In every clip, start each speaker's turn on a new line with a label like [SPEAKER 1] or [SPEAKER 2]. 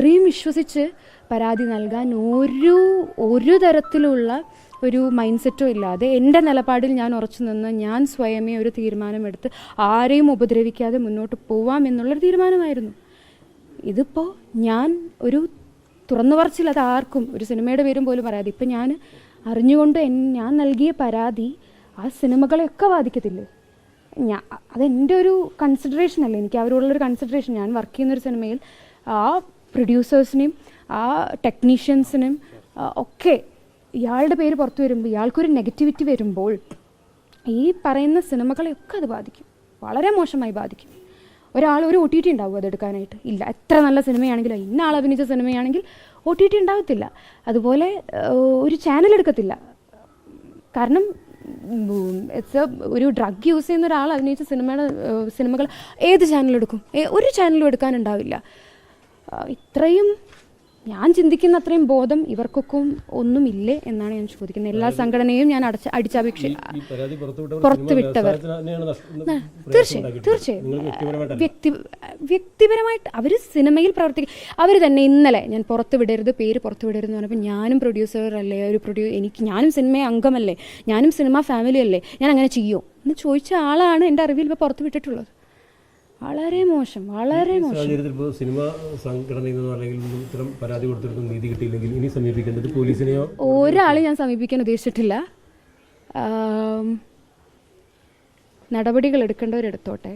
[SPEAKER 1] അത്രയും വിശ്വസിച്ച് പരാതി നൽകാൻ ഒരു ഒരു തരത്തിലുള്ള ഒരു മൈൻഡ് സെറ്റും ഇല്ലാതെ എന്റെ നിലപാടിൽ ഞാൻ ഉറച്ചു നിന്ന് ഞാൻ സ്വയമേ ഒരു തീരുമാനമെടുത്ത് ആരെയും ഉപദ്രവിക്കാതെ മുന്നോട്ട് പോവാം എന്നുള്ളൊരു തീരുമാനമായിരുന്നു. ഇതിപ്പോൾ ഞാൻ ഒരു തുറന്നു പറച്ചിൽ അത് ആർക്കും ഒരു സിനിമയുടെ പേരും പോലും പറയാതെ ഇപ്പം ഞാൻ അറിഞ്ഞുകൊണ്ട് ഞാൻ നൽകിയ പരാതി ആ സിനിമകളെയൊക്കെ ബാധിക്കത്തില്ലേ? ഞാൻ അതെന്റെ ഒരു കൺസിഡറേഷൻ അല്ലേ? എനിക്ക് അവരോടുള്ളൊരു കൺസിഡറേഷൻ ഞാൻ വർക്ക് ചെയ്യുന്നൊരു സിനിമയിൽ ആ പ്രൊഡ്യൂസേഴ്സിനെയും ആ ടെക്നീഷ്യൻസിനും ഒക്കെ ഇയാളുടെ പേര് പുറത്തു വരുമ്പോൾ ഇയാൾക്കൊരു നെഗറ്റിവിറ്റി വരുമ്പോൾ ഈ പറയുന്ന സിനിമകളെയൊക്കെ അത് ബാധിക്കും. വളരെ മോശമായി ബാധിക്കും. ഒരാൾ ഒരു ഒ ടി ടി ഉണ്ടാവും അതെടുക്കാനായിട്ട്. ഇല്ല എത്ര നല്ല സിനിമയാണെങ്കിലും ഇന്ന ആൾ അഭിനയിച്ച സിനിമയാണെങ്കിൽ ഒ ടി ടി ഉണ്ടാകത്തില്ല അതുപോലെ ഒരു ചാനൽ എടുക്കത്തില്ല. കാരണം ഇറ്റ്സ് ഒരു ഡ്രഗ് യൂസ് ചെയ്യുന്ന ഒരാൾ അഭിനയിച്ച സിനിമയുടെ സിനിമകൾ ഏത് ചാനലെടുക്കും ഒരു ചാനലും എടുക്കാനുണ്ടാവില്ല ഇത്രയും ഞാൻ ചിന്തിക്കുന്ന അത്രയും ബോധം ഇവർക്കൊക്കെ ഒന്നുമില്ലേ എന്നാണ് ഞാൻ ചോദിക്കുന്നത്. എല്ലാ സംഘടനയും ഞാൻ അടച്ച അടിച്ചപേക്ഷ
[SPEAKER 2] പുറത്തുവിട്ടവർ
[SPEAKER 1] തീർച്ചയായും തീർച്ചയായും. വ്യക്തി വ്യക്തിപരമായിട്ട് അവർ സിനിമയിൽ പ്രവർത്തിക്കും അവർ തന്നെ ഇന്നലെ ഞാൻ പുറത്ത് വിടരുത് പേര് പുറത്ത് വിടരുത് എന്ന് പറഞ്ഞപ്പോൾ ഞാനും പ്രൊഡ്യൂസർ അല്ലേ ഒരു പ്രൊഡ്യൂ എനിക്ക് ഞാനും സിനിമ അംഗമല്ലേ ഞാനും സിനിമ ഫാമിലി അല്ലേ ഞാൻ അങ്ങനെ ചെയ്യോ എന്ന് ചോദിച്ച ആളാണ് എന്റെ അറിവിൽ ഇപ്പോൾ പുറത്ത് വിട്ടിട്ടുള്ളത്. വളരെ മോശം വളരെ മോശം.
[SPEAKER 2] സാഹചര്യത്തിൽ ഇപ്പോൾ സിനിമ സംഘടനയിൽ നിന്നോ അല്ലെങ്കിൽ ഇത്തരം പരാതി കൊടുത്തിടത്തും നീതി കിട്ടിയില്ലെങ്കിൽ ഇനി സമീപിക്കേണ്ടത് പോലീസിനെയോ
[SPEAKER 1] ഒരാളെ ഞാൻ സമീപിക്കാൻ ഉദ്ദേശിച്ചിട്ടില്ല. നടപടികൾ എടുക്കേണ്ടവരെടുത്തോട്ടെ.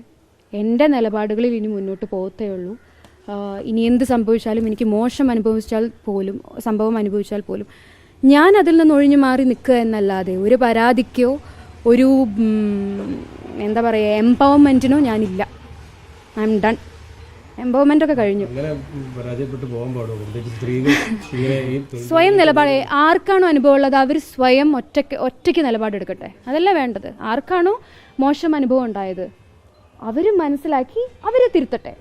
[SPEAKER 1] എന്റെ നിലപാടുകളിൽ ഇനി മുന്നോട്ട് പോകത്തേ ഉള്ളൂ. ഇനി എന്ത് സംഭവിച്ചാലും എനിക്ക് മോശം അനുഭവിച്ചാൽ പോലും സംഭവം അനുഭവിച്ചാൽ പോലും ഞാൻ അതിൽ നിന്ന് ഒഴിഞ്ഞു മാറി നിൽക്കുക എന്നല്ലാതെ ഒരു പരാതിക്കോ ഒരു എന്താ പറയുക എംപവർമെന്റിനോ ഞാനില്ല. ഐ എം ഡൺ എംപവർമെന്റ് ഒക്കെ കഴിഞ്ഞു. സ്വയം നിലപാട് ആർക്കാണോ അനുഭവമുള്ളത് അവർ സ്വയം ഒറ്റയ്ക്ക് ഒറ്റയ്ക്ക് നിലപാടെടുക്കട്ടെ അതല്ല വേണ്ടത്. ആർക്കാണോ മോശം അനുഭവം ഉണ്ടായത്? അവർ മനസ്സിലാക്കി അവരെ തിരുത്തട്ടെ.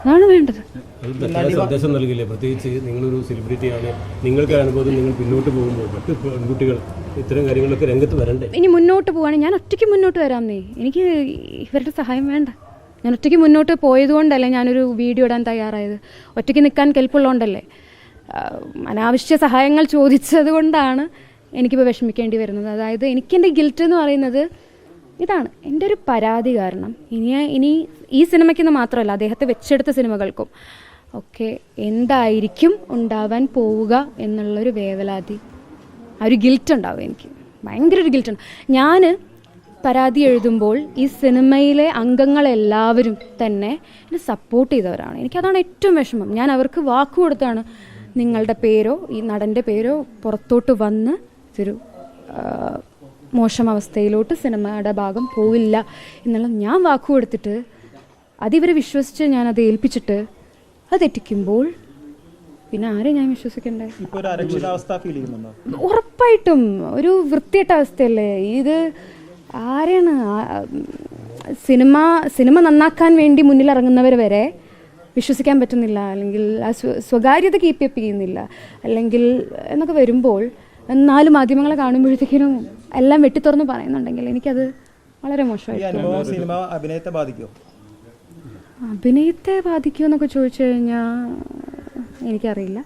[SPEAKER 1] അതാണ് വേണ്ടത്.
[SPEAKER 2] സന്ദേശം നൽകില്ലേ? പ്രത്യേകിച്ച് നിങ്ങളൊരു സെലിബ്രിറ്റിയാണ് നിങ്ങൾക്ക് അനുഭവം നിങ്ങൾ പിന്നോട്ട് പോകുമ്പോൾ മറ്റ് പെൺകുട്ടികൾ ഇത്തരം കാര്യങ്ങളൊക്കെ രംഗത്ത് വരണ്ടേ?
[SPEAKER 1] ഇനി മുന്നോട്ട് പോവാണെങ്കിൽ ഞാൻ ഒറ്റയ്ക്ക് മുന്നോട്ട് വരാമെന്നേ എനിക്ക് ഇവരുടെ സഹായം വേണ്ട. ഞാൻ ഒറ്റയ്ക്ക് മുന്നോട്ട് പോയതുകൊണ്ടല്ലേ ഞാനൊരു വീഡിയോ ഇടാൻ തയ്യാറായത്. ഒറ്റയ്ക്ക് നിൽക്കാൻ കെൽപ്പുള്ളതുകൊണ്ടല്ലേ. അനാവശ്യ സഹായങ്ങൾ ചോദിച്ചത് കൊണ്ടാണ് എനിക്കിപ്പോൾ വിഷമിക്കേണ്ടി വരുന്നത്. അതായത് എനിക്കെന്റെ ഗിൽറ്റ് എന്ന് പറയുന്നത് ഇതാണ്. എന്റെ ഒരു പരാതി കാരണം. ഇനി ഇനി ഈ സിനിമയ്ക്കെന്ന് മാത്രമല്ല അദ്ദേഹത്തെ വെച്ചെടുത്ത സിനിമകൾക്കും ഒക്കെ എന്തായിരിക്കും ഉണ്ടാവാൻ പോവുക എന്നുള്ളൊരു വേവലാതി. ആ ഒരു ഗിൽറ്റ് ഉണ്ടാവും എനിക്ക്. ഭയങ്കര ഒരു ഗിൽറ്റ് ഞാൻ പരാതി എഴുതുമ്പോൾ ഈ സിനിമയിലെ അംഗങ്ങളെല്ലാവരും തന്നെ എന്നെ സപ്പോർട്ട് ചെയ്തവരാണ്. എനിക്കതാണ് ഏറ്റവും വിഷമം. ഞാൻ അവർക്ക് വാക്ക് കൊടുത്താണ്. നിങ്ങളുടെ പേരോ ഈ നടന്റെ പേരോ പുറത്തോട്ട് വന്ന് ഇതൊരു മോശം അവസ്ഥയിലോട്ട് സിനിമയുടെ ഭാഗം പോവില്ല എന്നുള്ള ഞാൻ വാക്ക് കൊടുത്തിട്ട് അതിവരെ വിശ്വസിച്ച് ഞാനത് ഏൽപ്പിച്ചിട്ട് അത് തെറ്റിക്കുമ്പോൾ പിന്നെ ആരെയും ഞാൻ വിശ്വസിക്കണ്ടേ? ഉറപ്പായിട്ടും. ഒരു വൃത്തികെട്ട അവസ്ഥയല്ലേ? ഇത് ആരെയാണ് സിനിമ സിനിമ നന്നാക്കാൻ വേണ്ടി മുന്നിലിറങ്ങുന്നവർ വരെ വിശ്വസിക്കാൻ പറ്റുന്നില്ല. അല്ലെങ്കിൽ ആ സ്വ- സ്വകാര്യത കീപ്പ് അപ്പ് ചെയ്യുന്നില്ല. അല്ലെങ്കിൽ എന്നൊക്കെ വരുമ്പോൾ നാല് മാധ്യമങ്ങളെ കാണുമ്പോഴത്തേക്കിനും എല്ലാം വെട്ടിത്തുറന്ന് പറയുന്നുണ്ടെങ്കിൽ എനിക്കത് വളരെ
[SPEAKER 3] ഈ
[SPEAKER 1] മോശമായി
[SPEAKER 3] അനുഭവം സിനിമ അഭിനയത്തെ ബാധിക്കുമോ
[SPEAKER 1] അഭിനയത്തെ ബാധിക്കുമെന്നൊക്കെ ചോദിച്ചു കഴിഞ്ഞാൽ എനിക്കറിയില്ല.